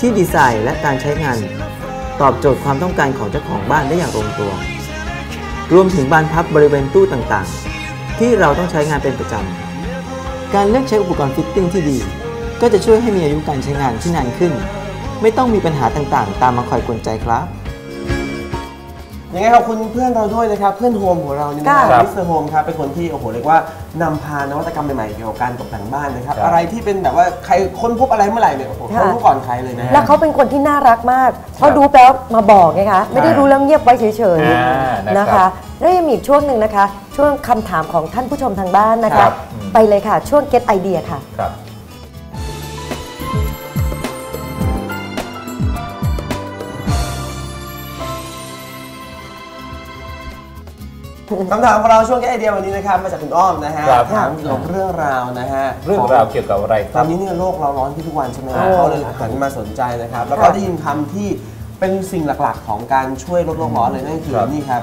ที่ดีไซน์และการใช้งาน ตอบโจทย์ความต้องการของเจ้าของบ้านได้อย่างลงตัว รวมถึงบานพับบริเวณตู้ต่างๆ ที่เราต้องใช้งานเป็นประจำ การเลือกใช้อุปกรณ์ฟิตติ้งที่ดี ก็จะช่วยให้มีอายุการใช้งานที่นานขึ้น ไม่ต้องมีปัญหาต่างๆ ตามมาคอยกวนใจครับ ยังไงขอบคุณเพื่อนเราด้วยนะครับ เพื่อนโฮมของเรานี่นะคครัรับบมิสเตอร์โฮมครับเป็นคนที่โอ้โหเรียกว่านำพานวัตกรรมใหม่ๆเกี่ยวกับการตกแต่งบ้านนะครับครับอะไรที่เป็นแบบว่าใครค้นพบอะไรเมื่อไหร่เนี่ยโอ้โหค่ะค้นพบก่อนใครเลยนะฮะแล้วเขาเป็นคนที่น่ารักมาก เพราะดูแปลวมาบอกไงคะไม่ได้รู้เรื่องเงียบไว้เฉยอ่าๆนะนะครับคะแล้วยังมีอีกช่วงหนึ่งนะคะ ช่วงคำถามของท่านผู้ชมทางบ้านนะครัคะบอืมไปเลยค่ะ ช่วง get idea ค่ะ ครับคำถามของเราช่วงแก้ไอเดียวันนี้นะครับมาจากคุณอ้อมนะฮะครับ ถามเกี่ยวกับเรื่องราวนะฮะเรื่องราวเกี่ยวกับอะไรคตรัอบนนี้เนี่ยโลกเราร้อนขึ้นทุกวันใช่ไหมครับโอ้เขาเลยหันมาสนใจนะครับ แล้วก็ได้ยินคำที่เป็นสิ่งหลักๆ ของการช่วยลดโลกร้อนเลยนั่นคือครับ นี่ครับ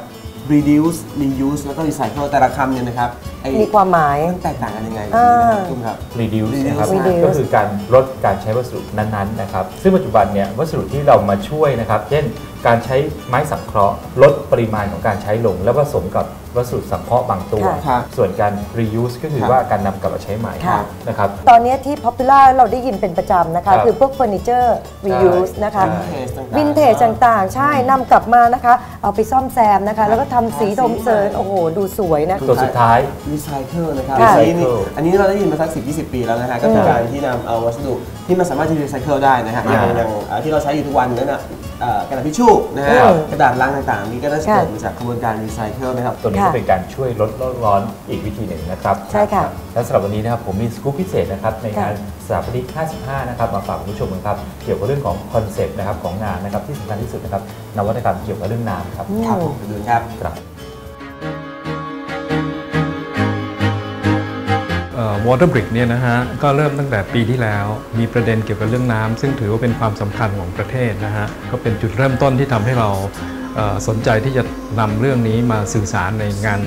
reduce reuse แล้วก็ recycle แต่ละคำเนี่ยนะครับไอ้ มีความหมาย มันแตกต่างกันยังไงอ่าคุณครับ reduce นะครับ Reduce ก็คือการลดการใช้วัสดุนั้นๆนะครับ ซึ่งปัจจุบันเนี่ยวัสดุที่เรามาช่วยนะครับ เช่น การใช้ไม้สังเคราะห์ลดปริมาณของการใช้ลง แล้วผสมกับวัสดุสังเคราะห์บางตัวค่ะครับส่วนการ reuse ก็คือครับว่าการนำกลับมาใช้ใหม่ค่ะนะครับ ตอนนี้ที่ popular เราได้ยินเป็นประจำนะคะครับคือพวกเฟอร์นิเจอร์ reuse นะคะ ใช่ วินเทจต่างๆ ใช่นำกลับมานะคะ เอาไปซ่อมแซมนะคะ แล้วก็ทำสีดมเซิร์นโอ้โห ดูสวยนะ ตัวสุดท้าย recycle นะครับค่ะ อันนี้นี่ recycle อันนี้เราได้ยินมาสักสิบยี่สิบปีแล้วนะฮะก็คือการที่นำเอาวัสดุที่มันสามารถที่ recycle ได้นะฮะอย่างอ่าอย่างเอ่อที่เราใช้อยู่ทุกวันนั่นนะเอ่อกระดาษทิชชู่นะฮะครับกระดาษล้างต่างๆ นี่ก็น่าจะค่ะเกิดมาจากกระบวนการ recycle นะครับ ตัวนี้ค่ะก็เป็นการช่วยลดโลกร้อนอีกวิธีหนึ่งนะครับใช่ค่ะและสำหรับวันนี้นะครับผมมีสกู๊ปพิเศษนะครับในงานค่ะสถาปนิก55 นะครับมาฝากคุณผู้ชมนะครับเกี่ยวกับเรื่องของคอนเซปต์นะครับของงานนะครับที่สำคัญที่สุดนะครับนวัตกรรมเกี่ยวกับเรื่องน้ำครับครับผมไปดูครับ ครับ วอเตอร์บริกเนี่ยนะฮะก็เริ่มตั้งแต่ปีที่แล้ว มีประเด็นเกี่ยวกับเรื่องน้ำซึ่งถือว่าเป็นความสำคัญของประเทศนะฮะก็เป็นจุดเริ่มต้นที่ทำให้เราสนใจที่จะนำเรื่องนี้มาสื่อสารในงาน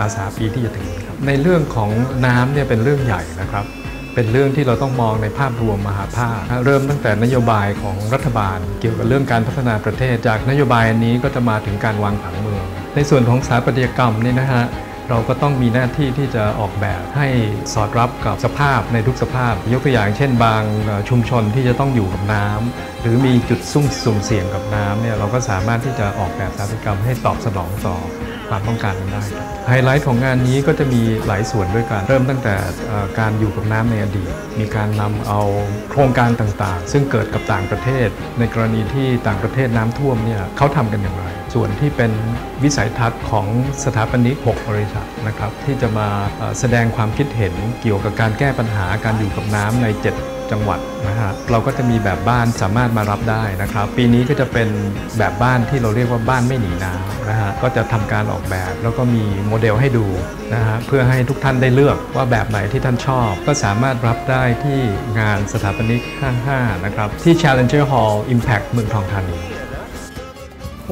อาสาปีที่จะถึงครับในเรื่องของน้ำเนี่ยเป็นเรื่องใหญ่นะครับ เป็นเรื่องที่เราต้องมองในภาพรวมมหาภาค เริ่มตั้งแต่นโยบายของรัฐบาล เกี่ยวกับเรื่องการพัฒนาประเทศ จากนโยบายนี้ก็จะมาถึงการวางผังเมือง ในส่วนของสถาปัตยกรรมนี่นะฮะ เราก็ต้องมีหน้าที่ที่จะออกแบบให้สอดรับกับสภาพในทุกสภาพ ยกตัวอย่างเช่น บางชุมชนที่จะต้องอยู่กับน้ำหรือมีจุดซุ่มสุ่มเสี่ยงกับน้ำเนี่ยเราก็สามารถที่จะออกแบบสถาปัตยกรรมให้ตอบสนองต่อความต้องการได้ไฮไลท์ของงานนี้ก็จะมีหลายส่วนด้วยกัน เริ่มตั้งแต่การอยู่กับน้ำในอดีต มีการนำเอาโครงการต่างๆ ซึ่งเกิดกับต่างประเทศ ในกรณีที่ต่างประเทศน้ำท่วมเนี่ยเขาทำกันอย่างไร ส่วนที่เป็นวิสัยทัศน์ของสถาปนิก 6 บริษัทนะครับที่จะมาแสดงความคิดเห็นเกี่ยวกับการแก้ปัญหาการอยู่กับน้ำใน 7จังหวัดนะฮะเราก็จะมีแบบบ้านสามารถมารับได้นะครับ ปีนี้ก็จะเป็นแบบบ้านที่เราเรียกว่าบ้านไม่หนีน้ำนะฮะก็จะทำการออกแบบ แล้วก็มีโมเดลให้ดูนะฮะเพื่อให้ทุกท่านได้เลือกว่าแบบไหนที่ท่านชอบ ก็สามารถรับได้ที่งานสถาปนิก 55 นะครับ ที่ Challenger Hall Impact เมืองทองธานี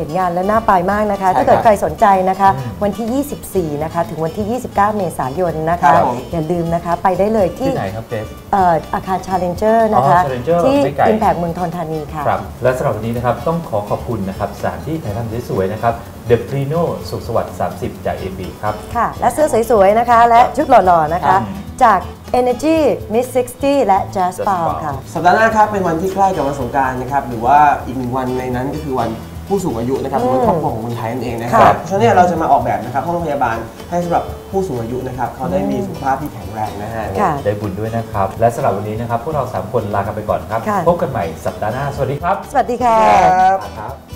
ห็นงานแล้วน่าไปมากนะคะ ใช่ถ้าเกิดครับใครสนใจนะคะ วันที่ 24 นะคะ ถึงวันที่ 29 เมษายนนะครัคะบผม อย่าลืมนะคะไปได้เลยที่ที่ไหนครับเกรซเอ่ออาคาร Challenger นะคะ อ๋อ Challenger ที่ ไม่ไกล Impact เมืองทองธานีค่ะ ครับและสำหรับวันนี้นะครับต้องขอขอบคุณนะครับสถานที่ถ่ายทำสวยๆนะครับ The Prino สุขสวัสดิ์ 30 จาก AB ครับ ค่ะ และเสื้อสวย ๆ นะคะ และชุดหล่อ ๆ นะคะ อืม จาก Energy Miss 60 และ Jazz Jazz Bar Bar ค่ะ สัปดาห์หน้าครับเป็นวันที่ใกล้กับวันสงกรารนะครับหรือว่าอีกหนึ่งวันในนั้นก็คือวัน ผู้สูงอายุนะครับหรือวันครอบครัวของคนไทยนั่นเองนะครัค่ะบเพราะฉะนั้นเนี่ยเราจะมาออกแบบนะครับห้องพยาบาลให้สำหรับผู้สูงอายุนะครับเขาได้มีสุขภาพที่แข็งแรงนะฮะ ค่ะ ได้บุญด้วยนะครับ และสำหรับวันนี้นะครับ พวกเรา 3 คนลากันไปก่อนครับ ค่ะ พบกันใหม่สัปดาห์หน้า สวัสดีครับ สวัสดีค่ะ ครับ ครับ